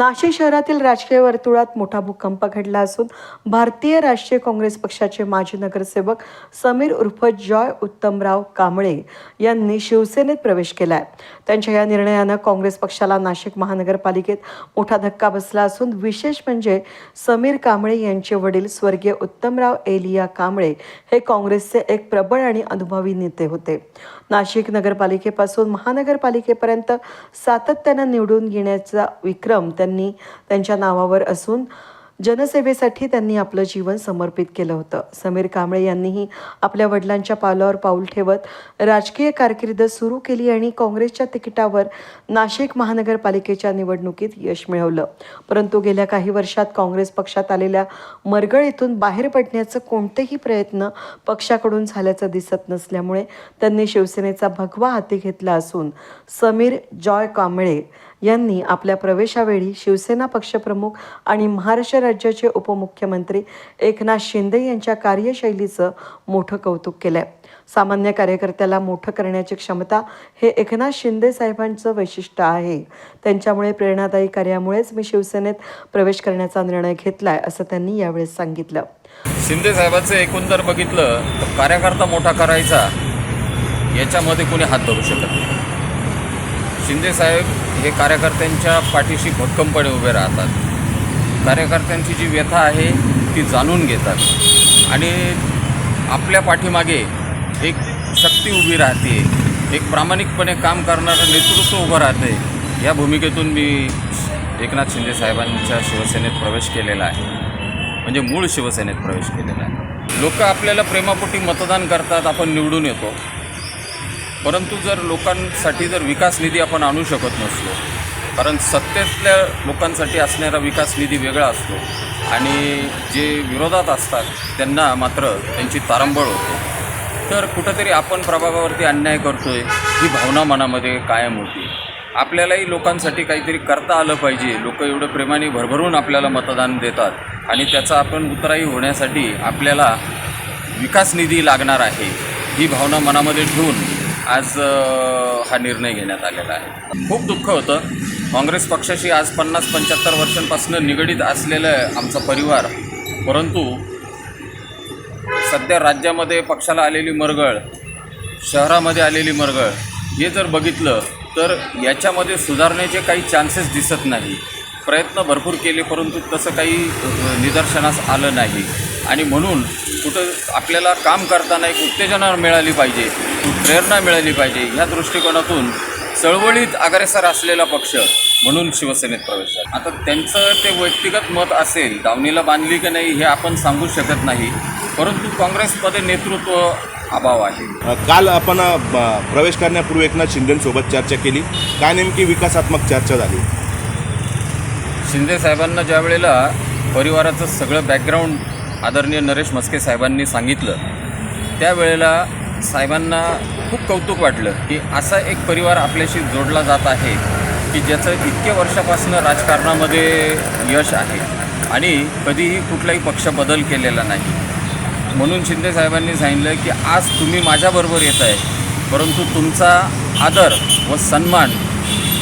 नाशिक शहरातील राजकीय वर्तुळात मोठा भूकंप घडला असून भारतीय राष्ट्रीय काँग्रेस पक्षाचे माजी नगरसेवक समीर उर्फ जॉय उत्तमराव कांबळे यांनी शिवसेनेत प्रवेश केला आहे त्यांच्या या निर्णयानं काँग्रेस पक्षाला नाशिक महानगरपालिकेत मोठा धक्का बसला असून विशेष म्हणजे समीर कांबळे यांचे वडील स्वर्गीय उत्तमराव एलिया कांबळे हे काँग्रेसचे एक प्रबळ आणि अनुभवी नेते होते. नाशिक नगरपालिकेपासून महानगरपालिकेपर्यंत सातत्यानं निवडून घेण्याचा विक्रम त्यांनी त्यांच्या नावावर असून जनसेवेसाठी त्यांनी आपलं जीवन समर्पित केलं होतं. समीर कांबळे यांनीही आपल्या वडिलांच्या पावलावर पाऊल ठेवत राजकीय कारकिर्द सुरू केली आणि काँग्रेसच्या तिकिटावर नाशिक महानगरपालिकेच्या निवडणुकीत यश मिळवलं. परंतु गेल्या काही वर्षात काँग्रेस पक्षात आलेल्या मरगळीतून बाहेर पडण्याचं कोणतेही प्रयत्न पक्षाकडून झाल्याचं दिसत नसल्यामुळे त्यांनी शिवसेनेचा भगवा हाती घेतला असून समीर जॉय कांबळे यांनी आपल्या प्रवेशावेळी शिवसेना पक्षप्रमुख आणि महाराष्ट्र राज्याचे उपमुख्यमंत्री एकनाथ शिंदे यांच्या कार्यशैलीचं मोठं कौतुक केलंय. सामान्य कार्यकर्त्याला मोठं करण्याची क्षमता हे एकनाथ शिंदे साहेबांचं वैशिष्ट्य आहे. त्यांच्यामुळे प्रेरणादायी कार्यामुळेच मी शिवसेनेत प्रवेश करण्याचा निर्णय घेतलाय असं त्यांनी यावेळेस सांगितलं. शिंदे साहेबांचं एकंदर बघितलं तर कार्यकर्ता मोठा करायचा याच्यामध्ये कोणी हात धरू शकत नाही. शिंदे साहेब हे कार्यकर्त्यांच्या पाठीशी भक्कमपणे उभे राहतात. कार्यकर्त्यांची जी व्यथा आहे ती जाणून घेतात. आणि आपल्या पाठीमागे एक शक्ती उभी राहते. एक प्रामाणिकपणे काम करणारं नेतृत्व उभं राहते. या भूमिकेतून मी एकनाथ शिंदे साहेबांच्या शिवसेनेत प्रवेश केलेला आहे. म्हणजे मूळ शिवसेनेत प्रवेश केलेला आहे. लोक आपल्याला प्रेमापोटी मतदान करतात आपण निवडून येतो. परंतु जर लोकांसाठी जर विकास निधी आपण आणू शकत नसलो कारण सत्तेतल्या लोकांसाठी असणारा विकास निधी वेगळा असतो आणि जे विरोधात असतात त्यांना मात्र त्यांची तारंबळ होते. तर कुठंतरी आपण प्रभावावरती अन्याय करतो आहे ही भावना मनामध्ये कायम होती. आपल्यालाही लोकांसाठी काहीतरी करता आलं पाहिजे. लोक एवढं प्रेमाने भरभरून आपल्याला मतदान देतात आणि त्याचा आपण उतराई होण्यासाठी आपल्याला विकास निधी लागणार आहे ही भावना मनामध्ये ठेवून आज हा निर्णय घेण्यात आलेला आहे. खूप दुःख होतं. काँग्रेस पक्षाशी आज पन्नास पंच्याहत्तर वर्षांपासून निगडीत असलेलं आमचा परिवार परंतु सध्या राज्यामध्ये पक्षाला आलेली मरगळ शहरामध्ये आलेली मरगळ हे जर बघितलं तर याच्यामध्ये सुधारण्याचे काही चान्सेस दिसत नाही. प्रयत्न भरपूर केले परंतु तसं काही निदर्शनास आलं नाही. आणि म्हणून कुठं आपल्याला काम करताना एक उत्तेजना मिळाली पाहिजे. प्रेरणा मिळाली पाहिजे ह्या दृष्टिकोनातून चळवळीत अग्रेसर असलेला पक्ष म्हणून शिवसेनेत प्रवेश झाला. आता त्यांचं ते व्यक्तिगत मत असेल दावणीला बांधली की नाही हे आपण सांगू शकत नाही परंतु काँग्रेसमध्ये नेतृत्व अभाव आहे. काल आपण प्रवेश करण्यापूर्वी एकनाथ शिंदेसोबत चर्चा केली. काय नेमकी विकासात्मक चर्चा झाली? शिंदे साहेबांना ज्या वेळेला परिवाराचं सगळं बॅकग्राऊंड आदरणीय नरेश म्हस्के साहेबांनी सांगितलं त्यावेळेला साहेबांना खूप कौतुक वाटलं की असा एक परिवार आपल्याशी जोडला जात आहे की ज्याचं इतक्या वर्षापासून राजकारणामध्ये यश आहे आणि कधीही कुठलाही पक्ष बदल केलेला नाही. म्हणून शिंदे साहेबांनी सांगितलं की आज तुम्ही माझ्याबरोबर येत आहे परंतु तुमचा आदर व सन्मान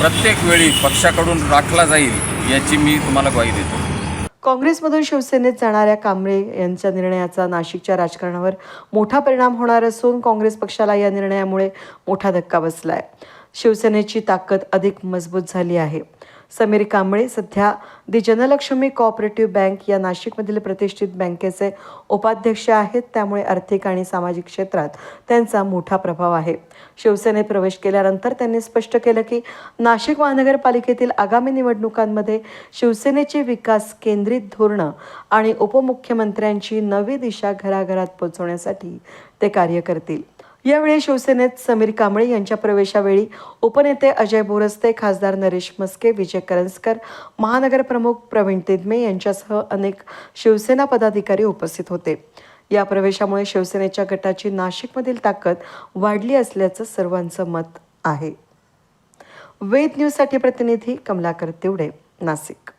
प्रत्येक वेळी पक्षाकडून राखला जाईल याची मी तुम्हाला ग्वाही देतो. काँग्रेसमधून शिवसेनेत जाणाऱ्या कांबळे यांच्या निर्णयाचा नाशिकच्या राजकारणावर मोठा परिणाम होणार असून काँग्रेस पक्षाला या निर्णयामुळे मोठा धक्का बसला आहे शिवसेनेची ताकद अधिक मजबूत झाली आहे. समीर कांबळे सध्या दि जनलक्ष्मी कोऑपरेटिव्ह बँक या नाशिकमधील प्रतिष्ठित बँकेचे उपाध्यक्ष आहेत. त्यामुळे आर्थिक आणि सामाजिक क्षेत्रात त्यांचा मोठा प्रभाव आहे. शिवसेनेत प्रवेश केल्यानंतर त्यांनी स्पष्ट केलं की नाशिक महानगरपालिकेतील आगामी निवडणुकांमध्ये शिवसेनेचे विकास केंद्रित धोरणं आणि उपमुख्यमंत्र्यांची नवी दिशा घराघरात पोहोचवण्यासाठी ते कार्य करतील. यावेळी शिवसेनेत समीर कांबळे यांच्या प्रवेशावेळी उपनेते अजय बोरस्ते खासदार नरेश मस्के विजय करंजकर महानगरप्रमुख प्रवीण तिदमे यांच्यासह अनेक शिवसेना पदाधिकारी उपस्थित होते. या प्रवेशामुळे शिवसेनेच्या गटाची नाशिकमधील ताकद वाढली असल्याचं सर्वांचं मत आहे. वेद न्यूजसाठी प्रतिनिधी कमलाकर तिवडे नाशिक.